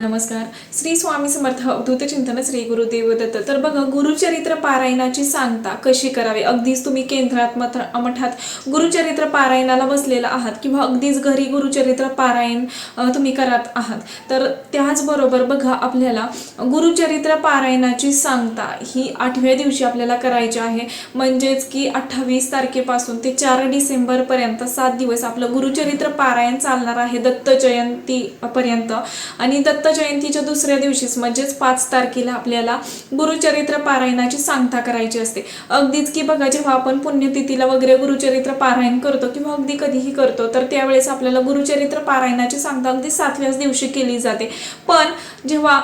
नमस्कार. श्री स्वामी समर्थ अवधूत चिंतन श्री गुरुदेव दत्त तर बघा गुरुचरित्र पारायणाची सांगता कशी करावी? अगदीच तुम्ही केंद्रात मठ- मठात गुरुचरित्र पारायणाला बसलेला आहात किंवा अगदीच घरी गुरुचरित्र पारायण तुम्ही करत आहात. तर त्याचबरोबर बघा आपल्याला गुरुचरित्र पारायणाची सांगता ही आठव्या दिवशी आपल्याला करायची आहे. म्हणजेच की अठ्ठावीस तारखेपासून ते चार डिसेंबरपर्यंत सात दिवस आपलं गुरुचरित्र पारायण चालणार आहे दत्त जयंतीपर्यंत आणि दत्त जयंतीच्या दुसऱ्या दिवशीच म्हणजेच पाच तारखेला आपल्याला गुरुचरित्र पारायणाची सांगता करायची असते. अगदीच की बघा जेव्हा आपण पुण्यतिथीला वगैरे गुरुचरित्र पारायण करतो किंवा अगदी कधीही करतो तर त्यावेळेस आपल्याला गुरुचरित्र पारायणाची सांगता अगदी सातव्याच दिवशी केली जाते. पण जेव्हा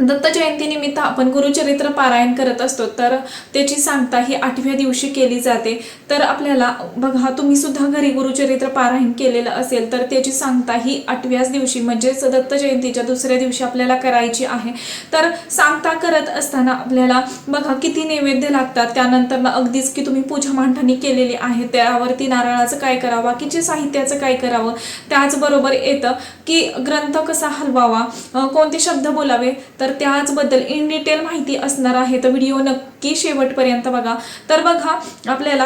दत्त जयंतीनिमित्त आपण गुरुचरित्र पारायण करत असतो तर त्याची सांगता ही आठव्या दिवशी केली जाते. तर आपल्याला बघा तुम्ही सुद्धा घरी गुरुचरित्र पारायण केलेलं असेल तर त्याची सांगता ही आठव्याच दिवशी म्हणजेच दत्त जयंतीच्या दुसऱ्या दिवशी आपल्याला करायची आहे. तर सांगता करत असताना आपल्याला बघा किती नैवेद्य लागतात. त्यानंतर अगदीच की तुम्ही पूजा मांडणी केलेली आहे त्यावरती नारळाचं काय करावं बाकीचे साहित्याचं काय करावं त्याचबरोबर येतं की ग्रंथ कसा हलवावा कोणते शब्द बोलावे तर तर त्याचबद्दल इन डिटेल माहिती असणार आहे. तर व्हिडिओ नक्की शेवटपर्यंत बघा. तर बघा आपल्याला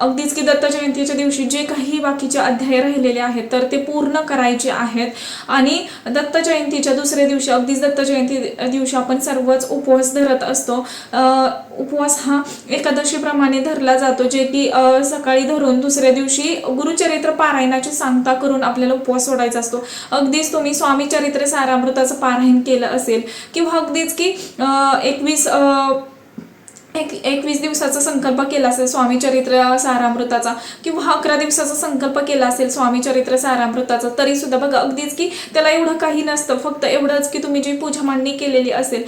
अगदीच की दत्त जयंतीच्या दिवशी जे काही बाकीचे अध्याय राहिलेले आहेत तर ते पूर्ण करायचे आहेत. आणि दत्त जयंतीच्या दुसऱ्या दिवशी अगदीच दत्त जयंती दिवशी आपण सर्वच उपवास धरत असतो. उपवास हा एकादशीप्रमाणे धरला जातो जे की सकाळी धरून दुसऱ्या दिवशी गुरुचरित्र पारायणाची सांगता करून आपल्याला उपवास सोडायचा असतो. अगदीच तुम्ही स्वामी चरित्र सारामृताचं पारायण केलं असेल किंवा अगदीच की एकवीस एक एकवीस दिवसाचा संकल्प केला असेल स्वामी चरित्र सारामृताचा किंवा अकरा दिवसाचा संकल्प केला असेल स्वामी चरित्र सारामृताचा तरी सुद्धा बघा अगदीच की त्याला एवढं काही नसतं फक्त एवढंच की तुम्ही जी पूजा मांडणी केलेली असेल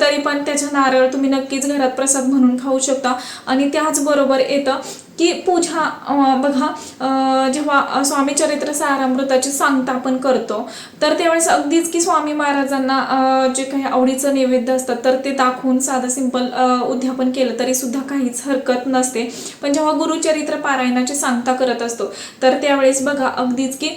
तरी पण त्याच्या नारळ तुम्ही नक्कीच घरात प्रसाद म्हणून खाऊ शकता. आणि त्याचबरोबर येतं की पूजा बघा जेव्हा स्वामी चरित्र सारामृताची सांगता आपण करतो तर त्यावेळेस अगदीच की स्वामी महाराजांना जे काही आवडीचं नैवेद्य असतात तर ते दाखवून साधं सिंपल उद्यापन केलं तरी सुद्धा काहीच हरकत नसते. पण जेव्हा गुरुचरित्र पारायणाची सांगता करत असतो तर त्यावेळेस बघा अगदीच की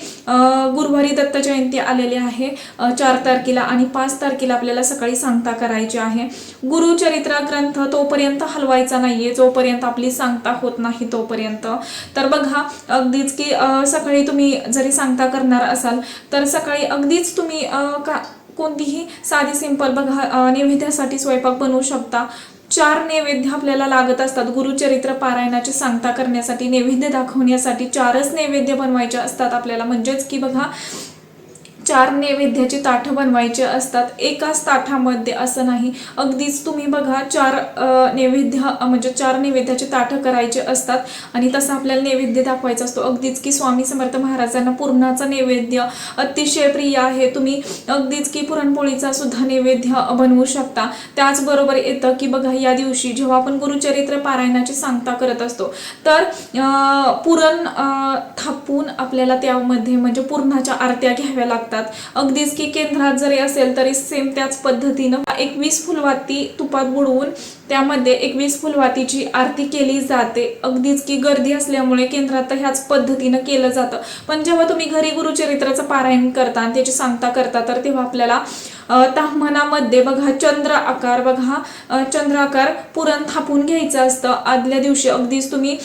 गुरुवारी दत्त जयंती आलेली आहे चार तारखेला आणि पाच तारखेला आपल्याला सकाळी सांगता करायची आहे. गुरुचरित्र ग्रंथ तोपर्यंत हलवायचा नाहीये जोपर्यंत आपली सांगता होत नाही. तोपर्यंत. तर बघा अगदीच की सकाळी तुम्ही जरी सांगता करणार असाल तर सकाळी अगदीच तुम्ही का कोणतीही साधी सिंपल बघा नैवेद्यासाठी स्वयंपाक बनवू शकता. चार नैवेद्य आपल्याला लागत असतात. गुरुचरित्र पारायणाची सांगता करण्यासाठी नैवेद्य दाखवण्यासाठी चारच नैवेद्य बनवायचे असतात आपल्याला. म्हणजेच की बघा चार नैवेद्याची ताठं बनवायचे असतात. एकाच ताठामध्ये असं नाही. अगदीच तुम्ही बघा चार नैवेद्य म्हणजे चार नैवेद्याचे ताठं करायचे असतात आणि तसं आपल्याला नैवेद्य दाखवायचा असतो. अगदीच की स्वामी समर्थ महाराजांना पूर्णाचा नैवेद्य अतिशय प्रिय आहे. तुम्ही अगदीच की पुरणपोळीचा सुद्धा नैवेद्य बनवू शकता. त्याचबरोबर येतं की बघा या दिवशी जेव्हा आपण गुरुचरित्र पारायणाची सांगता करत असतो तर पुरण थापून आपल्याला त्यामध्ये म्हणजे पूर्णाच्या आरत्या घ्याव्या लागतात. अगदीच की केंद्रात जरी असेल तरी सेम त्याच पद्धतीनं एकवीस फुलवाती तुपात बुडवून त्यामध्ये एकवीस फुलवातीची आरती केली जाते. अगदीच की गर्दी असल्यामुळे केंद्रात तर ह्याच पद्धतीनं केलं जातं. पण जेव्हा तुम्ही घरी गुरुचरित्राचं पारायण करता आणि त्याची सांगता करता तर तेव्हा आपल्याला तापमानामध्ये बघा चंद्र आकार बघा चंद्र आकार पुरण थापून घ्यायचं असतं. आदल्या दिवशी अगदीच तुम्ही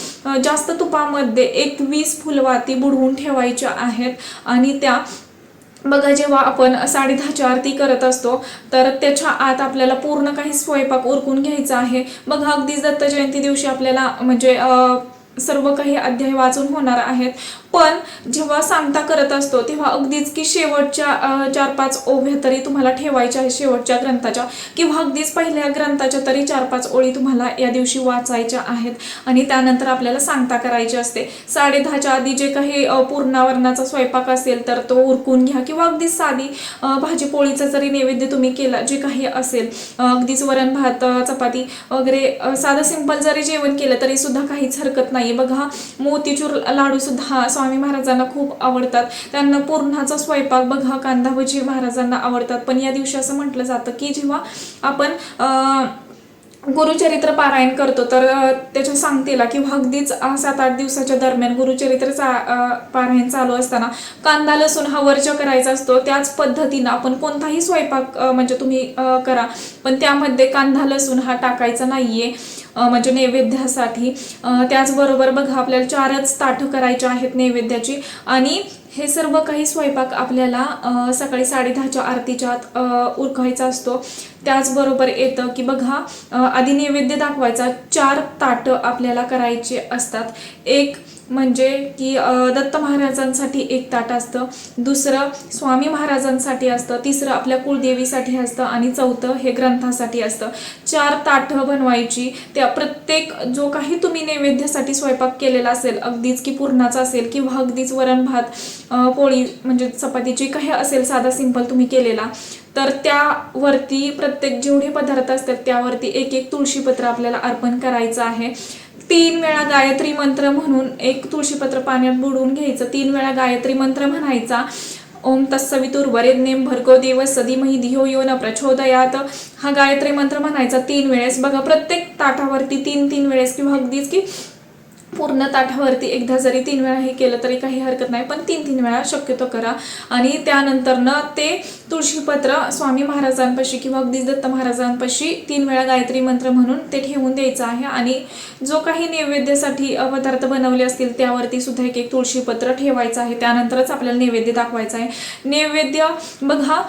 जास्त तुपामध्ये एकवीस फुलवाती बुडवून ठेवायच्या आहेत आणि त्या बघा जेव्हा आपण साडेदहाची आरती करत असतो तर त्याच्या आत आपल्याला पूर्ण काही स्वयंपाक उरकून घ्यायचा आहे. बघा अगदीच दत्त जयंती दिवशी आपल्याला म्हणजे सर्व काही अध्याय वाचून होणार आहेत. पण जेव्हा सांगता करत असतो तेव्हा अगदीच की शेवटच्या चार पाच ओव्या तरी तुम्हाला ठेवायच्या आहेत शेवटच्या ग्रंथाच्या. किंवा अगदीच पहिल्या ग्रंथाच्या तरी चार पाच ओळी तुम्हाला या दिवशी वाचायच्या आहेत. आणि त्यानंतर आपल्याला सांगता करायची असते. साडेदहाच्या आधी जे काही पूर्णावरणाचा स्वयंपाक असेल तर तो उरकून घ्या. किंवा अगदीच साधी अं, भाजी पोळीचा जरी नैवेद्य तुम्ही केला जे काही असेल अगदीच वरण भात चपाती वगैरे साधं सिंपल जरी जेवण केलं तरी सुद्धा काहीच हरकत नाही बघा मोतीचूर लाडू सुद्धा स्वामी महाराजांना खूप आवडतात. त्यांना पूर्णाचा स्वयंपाक बघा कांदा भजी महाराजांना आवडतात. पण या दिवशी असं म्हटलं जातं की जेव्हा आपण गुरुचरित्र पारायण करतो तर त्याच्या सांगतेला किंवा अगदीच सात आठ दिवसाच्या दरम्यान गुरुचरित्र चा पारायण चालू असताना कांदा लसूण हा वर्ज करायचा असतो. त्याच पद्धतीनं आपण कोणताही स्वयंपाक म्हणजे तुम्ही करा. पण त्यामध्ये कांदा लसूण हा टाकायचा नाहीये. आहे म्हणजे नैवेद्यासाठी. त्याचबरोबर बघा आपल्याला चारच ताठं करायच्या आहेत नैवेद्याची. आणि हे सर्व काही स्वयंपाक आपल्याला सकाळी साडेदहाच्या आरतीच्या आत उरकायचा असतो. त्याचबरोबर येतं की बघा आधी नैवेद्य दाखवायचा चार ताटं आपल्याला करायचे असतात. एक म्हणजे की दत्त महाराजांसाठी एक ताट असतं. दुसरं स्वामी महाराजांसाठी असतं. तिसरं आपल्या कुळदेवीसाठी असतं आणि चौथं हे ग्रंथासाठी असतं. चार ताटं बनवायची. त्या प्रत्येक जो काही तुम्ही नैवेद्यासाठी स्वयंपाक केलेला असेल अगदीच की पूर्णाचा असेल किंवा अगदीच वरण भात पोळी म्हणजे चपातीची काही असेल साधा सिंपल तुम्ही केलेला तर त्यावरती प्रत्येक जेवढे पदार्थ असतात त्यावरती एक एक तुळशीपत्र आपल्याला अर्पण करायचं आहे. तीन वेळा गायत्री मंत्र म्हणून एक तुळशीपत्र पाण्यात बुडवून घ्यायचं. तीन वेळा गायत्री मंत्र म्हणायचा. ओम तत्सवितुर्वरेण्यम भर्गो देव सदीमही धियो यो न प्रचोदयात. हा गायत्री मंत्र म्हणायचा तीन वेळेस. बघा प्रत्येक ताटावरती तीन तीन वेळेस किंवा अगदीच की पूर्ण ताठावरती एकदा जरी तीन वेळा हे केलं तरी काही हरकत नाही पण तीन तीन वेळा शक्यतो करा. आणि त्यानंतर न ते तुळशीपत्र स्वामी महाराजांपाशी किंवा अगदीच दत्त महाराजांपाशी तीन वेळा गायत्री मंत्र म्हणून ते ठेवून द्यायचं आहे. आणि जो काही नैवेद्यासाठी पदार्थ बनवले असतील त्यावरती सुद्धा एक एक तुळशीपत्र ठेवायचं आहे. त्यानंतरच आपल्याला नैवेद्य दाखवायचं आहे. नैवेद्य बघा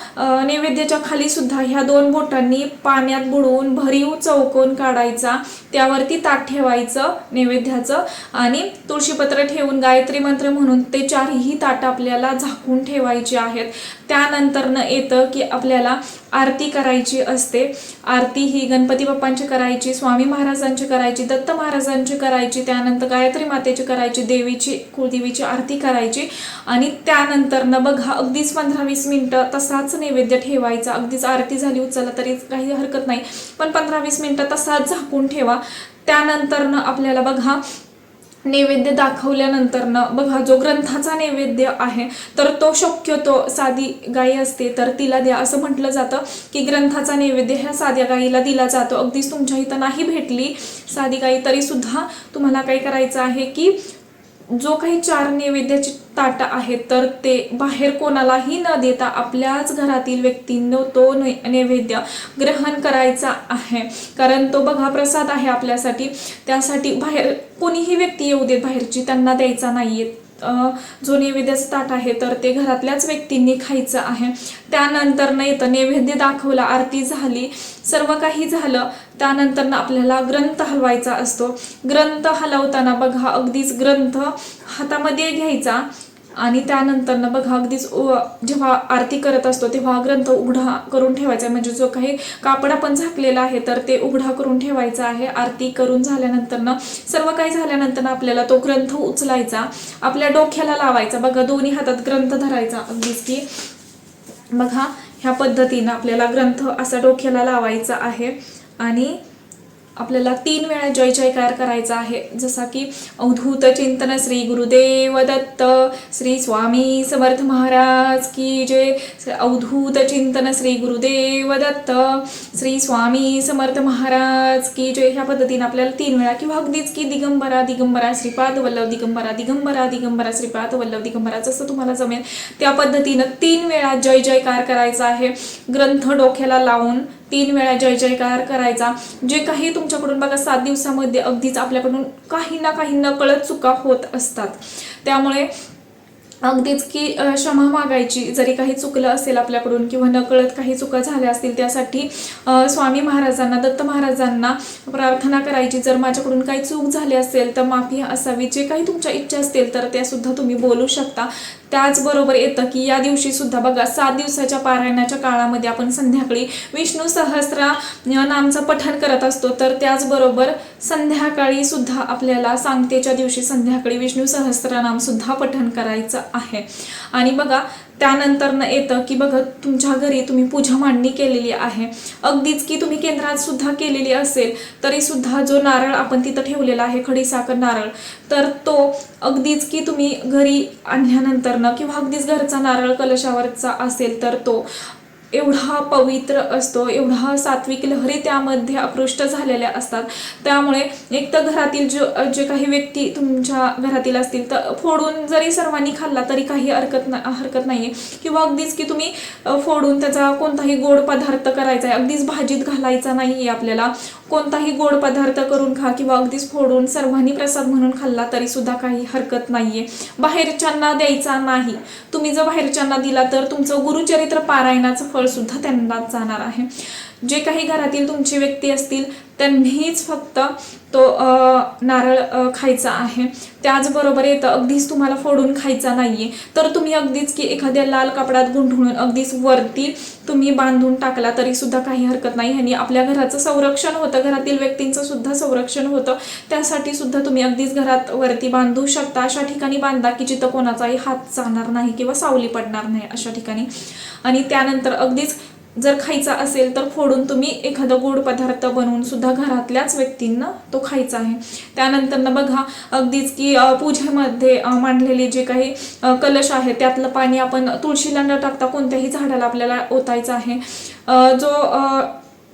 नैवेद्याच्या खाली सुद्धा ह्या दोन बोटांनी पाण्यात बुडवून भरीव चौकोन काढायचा. त्यावरती ताट ठेवायचं नैवेद्याचं. आणि तुळशीपत्र ठेवून गायत्री मंत्र म्हणून ते चारही ताट आपल्याला झाकून ठेवायचे आहेत. त्यानंतरनं येतं की आपल्याला आरती करायची असते. आरती ही गणपती बाप्पांची करायची स्वामी महाराजांची करायची दत्त महाराजांची करायची त्यानंतर गायत्री मातेची करायची देवीची कुलदेवीची आरती करायची. आणि त्यानंतरनं बघा अगदीच पंधरा वीस मिनटं तसाच नैवेद्य ठेवायचा. अगदीच आरती झाली उचलला तरी काही हरकत नाही. पण पंधरा वीस मिनटं तसाच झाकून ठेवा. त्यानंतरनं आपल्याला बघा नैवेद्य दाखवल्यानंतर ना बघा जो ग्रंथाचा नैवेद्य आहे तर तो शक्यतो साधी गाई असते तर तिला द्या. असं म्हटलं जातं की ग्रंथाचा नैवेद्य ह्या साध्या गाईला दिला जातो. अगदीच तुमच्या इथं नाही भेटली साधी गाई तरीसुद्धा तुम्हाला काय करायचं आहे की जो काही चार नैवेद्याची ताटं आहेत तर ते बाहेर कोणालाही न देता आपल्याच घरातील व्यक्तींनो तो नै- नैवेद्य ग्रहण करायचा आहे. कारण तो बघा प्रसाद आहे आपल्यासाठी. त्यासाठी बाहेर कोणीही व्यक्ती येऊ देत बाहेरची त्यांना द्यायचा नाही आहेत जो नैवेद्याचं ताट आहे तर ते घरातल्याच व्यक्तींनी खायचं आहे. त्यानंतर न येतं नैवेद्य दाखवला आरती झाली सर्व काही झालं. त्यानंतर ना आपल्याला ग्रंथ हलवायचा असतो. ग्रंथ हलवताना बघा अगदीच ग्रंथ हातामध्ये घ्यायचा. आणि त्यानंतर ना बघा अगदीच जेव्हा आरती करत असतो तेव्हा ग्रंथ उघडा करून ठेवायचा. म्हणजे जो काही कापड आपण झाकलेला आहे तर ते उघडा करून ठेवायचा आहे. आरती करून झाल्यानंतर ना सर्व काही झाल्यानंतर ना आपल्याला तो ग्रंथ उचलायचा. आपल्या डोक्याला लावायचा. बघा दोन्ही हातात ग्रंथ धरायचा. अगदीच की बघा ह्या पद्धतीनं आपल्याला ग्रंथ असा डोक्याला लावायचा आहे. आणि आपल्याला तीन वेळा जय जयकार करायचा आहे. जसा की अवधूत चिंतन श्री गुरुदेव दत्त श्री स्वामी समर्थ महाराज की जय. अवधूत चिंतन श्री गुरुदेव दत्त श्री स्वामी समर्थ महाराज की जय. ह्या पद्धतीने आपल्याला तीन वेळा किंवा अगदीच की दिगंबरा दिगंबरा श्रीपाद वल्लभ दिगंबरा दिगंबरा दिगंबरा श्रीपाद वल्लभ दिगंबरा जसं तुम्हाला जमेल. त्या पद्धतीनं तीन वेळा जय जयकार करायचा आहे. ग्रंथ डोक्याला लावून तीन वेळा जय जयकार करायचा. जे काही तुमच्याकडून बघा सात दिवसामध्ये अगदीच आपल्याकडून काही ना काही नकळत चुका होत असतात. त्यामुळे अगदीच की क्षमा मागायची जरी काही चुकलं असेल आपल्याकडून किंवा नकळत काही चुका झाल्या असतील त्यासाठी स्वामी महाराजांना दत्त महाराजांना प्रार्थना करायची. जर माझ्याकडून काही चूक झाली असेल तर माफी असावी. जे काही तुमच्या इच्छा असतील तर त्यासुद्धा तुम्ही बोलू शकता. त्याचबरोबर येतं की या दिवशी सुद्धा बघा सात दिवसाच्या पारायणाच्या काळामध्ये आपण संध्याकाळी विष्णू सहस्रा नामचं पठण करत असतो. तर त्याचबरोबर संध्याकाळी सुद्धा आपल्याला सांगतेच्या दिवशी संध्याकाळी विष्णू सहस्रनाम सुद्धा पठण करायचं आहे. आणि बघा त्यानंतर न येतं की बघा तुमच्या घरी तुम्ही पूजा मांडणी केलेली आहे. अगदीच की तुम्ही केंद्रात सुद्धा केलेली असेल तरी सुद्धा जो नारळ आपण तिथं ठेवलेला आहे खडीसाखर नारळ तर तो अगदीच की तुम्ही घरी आणल्यानंतर न किंवा अगदीच घरचा नारळ कलशावरचा असेल तर तो एवढा पवित्र असतो एवढा सात्विक लहरी त्यामध्ये आकृष्ट झालेल्या असतात. त्यामुळे एक तर घरातील जो जे काही व्यक्ती तुमच्या घरातील असतील तर फोडून जरी सर्वांनी खाल्ला तरी काही हरकत ना हरकत नाही आहे किंवा अगदीच की तुम्ही फोडून त्याचा कोणताही गोड पदार्थ करायचा आहे अगदीच भाजीत घालायचा नाही आहे आपल्याला. कोणताही गोड पदार्थ करून खा किंवा अगदीच फोडून सर्वांनी प्रसाद म्हणून खाल्ला तरी सुद्धा काही हरकत नाही आहे बाहेरच्यांना द्यायचा नाही. तुम्ही जर बाहेरच्यांना दिला तर तुमचं गुरुचरित्र पारायणाचं फळसुद्धा त्यांना त्यांनाच जाणार आहे. जे काही घरातील तुमची व्यक्ती असतील त्यांनीच फक्त तो नारळ खायचा आहे. त्याचबरोबर येतं अगदीच तुम्हाला फोडून खायचा नाहीये. तर तुम्ही अगदीच की एखाद्या लाल कपड्यात गुंढळून अगदीच वरती तुम्ही बांधून टाकला तरी सुद्धा काही हरकत नाही. आणि आपल्या घराचं संरक्षण होतं. घरातील व्यक्तींचं सुद्धा संरक्षण होतं. त्यासाठी सुद्धा तुम्ही अगदीच घरात वरती बांधू शकता. अशा ठिकाणी बांधा की जिथं कोणाचाही हात जाणार नाही किंवा सावली पडणार नाही अशा ठिकाणी. आणि त्यानंतर अगदीच जर खायचा असेल तर फोडून तुम्ही एखादा गोड पदार्थ बनवून सुद्धा घरातल्याच व्यक्तींना तो खायचा आहे. त्यानंतर बघा अगदीच की पूजेमध्ये मांडलेले जे काही कलश आहे त्यातलं पाणी आपण तुळशीला न टाकता कोणत्याही झाडाला आपल्याला ओतायचं आहे. जो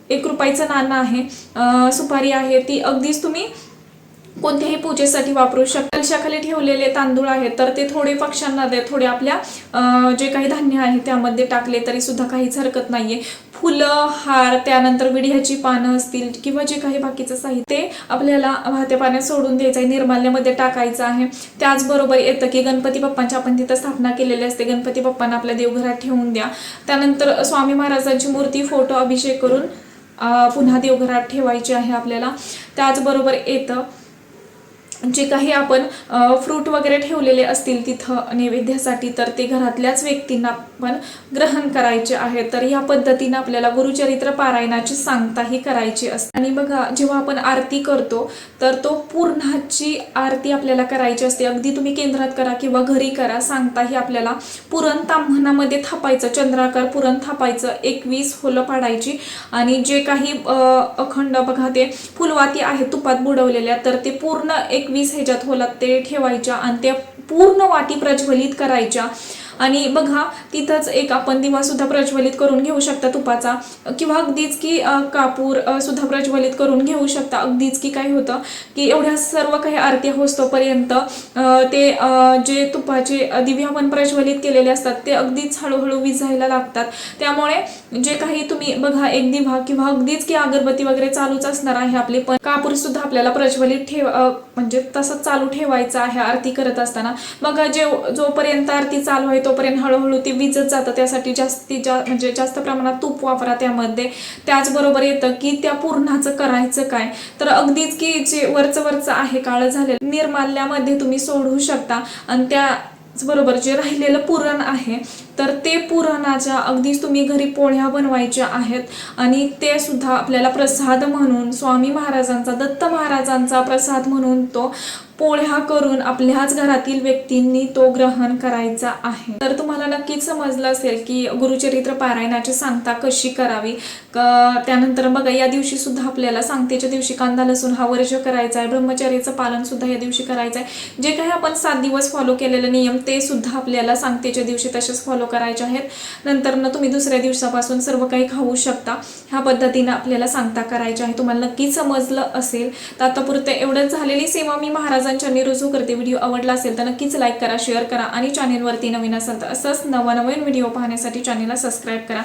एक रुपयाचं नाणं आहे सुपारी आहे ती अगदीच तुम्ही कोणत्याही पूजेसाठी वापरू शकता कलशाखाली ठेवलेले तांदूळ आहेत तर ते थोडे पक्ष्यांना दे थोडे आपल्या जे काही धान्य आहे त्यामध्ये टाकले तरी सुद्धा काहीच हरकत नाहीये. फुलं हार त्यानंतर विड्याची पानं असतील किंवा जे काही बाकीचं साहित्य आपल्याला वाहत्या पाण्यात सोडून द्यायचं आहे निर्माल्यामध्ये टाकायचं आहे. त्याचबरोबर येतं की गणपती बाप्पांची आपण तिथं स्थापना केलेली असते. गणपती बाप्पांना आपल्या देवघरात ठेवून द्या. त्यानंतर स्वामी महाराजांची मूर्ती फोटो अभिषेक करून पुन्हा देवघरात ठेवायची आहे आपल्याला. त्याचबरोबर येतं जे काही आपण फ्रूट वगैरे ठेवलेले असतील तिथं नैवेद्यासाठी तर ते घरातल्याच व्यक्तींना पण ग्रहण करायचे आहे. तर या पद्धतीनं आपल्याला गुरुचरित्र पारायणाची सांगताही करायची असते. आणि बघा जेव्हा आपण आरती करतो तर तो पूर्णाची आरती आपल्याला करायची असते. अगदी तुम्ही केंद्रात करा किंवा घरी करा सांगताही आपल्याला पुरण ताम्हणामध्ये थापायचं चंद्राकार पुरण थापायचं एकवीस फुलं पाडायची. आणि जे काही अखंड बघा ते फुलवाती आहेत तुपात बुडवलेल्या तर ते पूर्ण एक एकवीस ह्याच्यात होलात ते ठेवायच्या आणि त्या पूर्ण वाटी प्रज्वलित करायच्या. आणि बघा तिथंच एक आपण दिवा सुद्धा प्रज्वलित करून घेऊ शकता तुपाचा. किंवा अगदीच की कापूर सुद्धा प्रज्वलित करून घेऊ शकता. अगदीच की काय होतं की एवढ्या सर्व काही आरती होस्तोपर्यंत ते जे तुपाचे अ, दिवे आपण प्रज्वलित केलेले असतात ते अगदीच हळूहळू विझायला लागतात. त्यामुळे जे काही तुम्ही बघा एक दिवा किंवा अगदीच की अगरबत्ती वगैरे चालूच असणार आहे आपले पण कापूर सुद्धा आपल्याला प्रज्वलित ठेव म्हणजे तसंच चालू ठेवायचं आहे आरती करत असताना. मग जे जोपर्यंत आरती चालू आहे तो तोपर्यंत हळूहळू ते विजत जातं त्यासाठी जास्तीत जा म्हणजे जास्त प्रमाणात तूप वापरा त्यामध्ये. त्याचबरोबर येतं की त्या पूर्णाचं करायचं काय? तर अगदीच की जे वरचं वरचं आहे काळं झालेलं निर्माल्यामध्ये तुम्ही सोडू शकता. आणि त्याच बरोबर जे राहिलेलं पुरण आहे तर ते पुरणाच्या अगदीच तुम्ही घरी पोळ्या बनवायच्या आहेत. आणि ते सुद्धा आपल्याला प्रसाद म्हणून स्वामी महाराजांचा दत्त महाराजांचा प्रसाद म्हणून तो पोळ्या करून आपल्याच घरातील व्यक्तींनी तो ग्रहण करायचा आहे. तर तुम्हाला नक्कीच समजलं असेल की गुरुचरित्र पारायणाची सांगता कशी करावी? क- त्यानंतर बघा या दिवशी सुद्धा आपल्याला सांगतेच्या दिवशी कांदा लसूण हा वर्ज करायचा आहे. ब्रह्मचर्याचं पालन सुद्धा या दिवशी करायचं आहे. जे काही आपण सात दिवस फॉलो केलेले नियम ते सुद्धा आपल्याला सांगतेच्या दिवशी तसेच फॉलो करायचे आहेत. नंतर न तुम्ही दुसऱ्या दिवसापासून सर्व काही खाऊ शकता. ह्या पद्धतीनं आपल्याला सांगता करायचे आहे. तुम्हाला नक्की समजलं असेल तर आतापुरतं एवढंच झालेली सेवा मी महाराजांच्या रुजू करते व्हिडिओ. आवडला असेल तर नक्कीच लाईक करा शेअर करा आणि चॅनेलवरती नवीन असेल तर असंच नवनवीन व्हिडिओ पाहण्यासाठी चॅनेलला सबस्क्राईब करा.